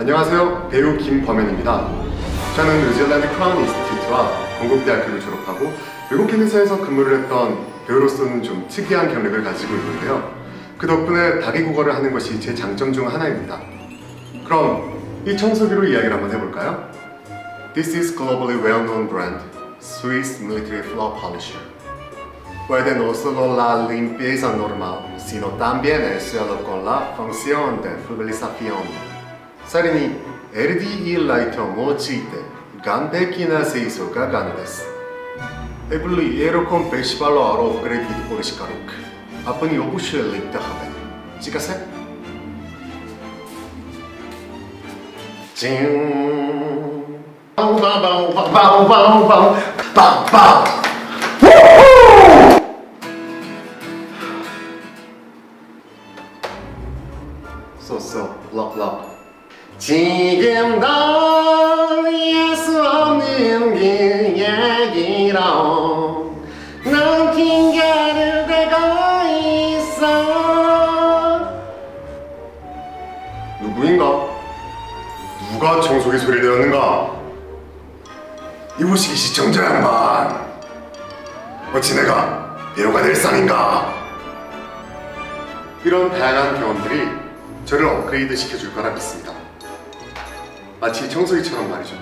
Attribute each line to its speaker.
Speaker 1: 안녕하세요. 배우 김범현입니다. 저는 뉴질랜드 크라운 인스티튜트와 건국대학교를 졸업하고 외국인 회사에서 근무를 했던 배우로서는 좀 특이한 경력을 가지고 있는데요. 그 덕분에 다기 국어를 하는 것이 제 장점 중 하나입니다. 그럼 이 청소기로 이야기를 한번 해볼까요? This is globally well-known brand, Swiss Military Floor Polisher. Puede no solo la limpieza normal, sino también suelo con la función de pulverización. さらに LDE ライトを用いて眼的な水素が眼です。エブリエロコそうそう、ロック。 지금 넌 예수 없는 그 얘기로 넌 핑계를 대고 있어 누구인가? 누가 청소기 소리를 내었는가? 이보시기 시청자 양반 어찌 내가 배우가 될 상인가? 이런 다양한 경험들이 저를 업그레이드 시켜줄 거라 믿습니다. 마치 청소기처럼 말이죠.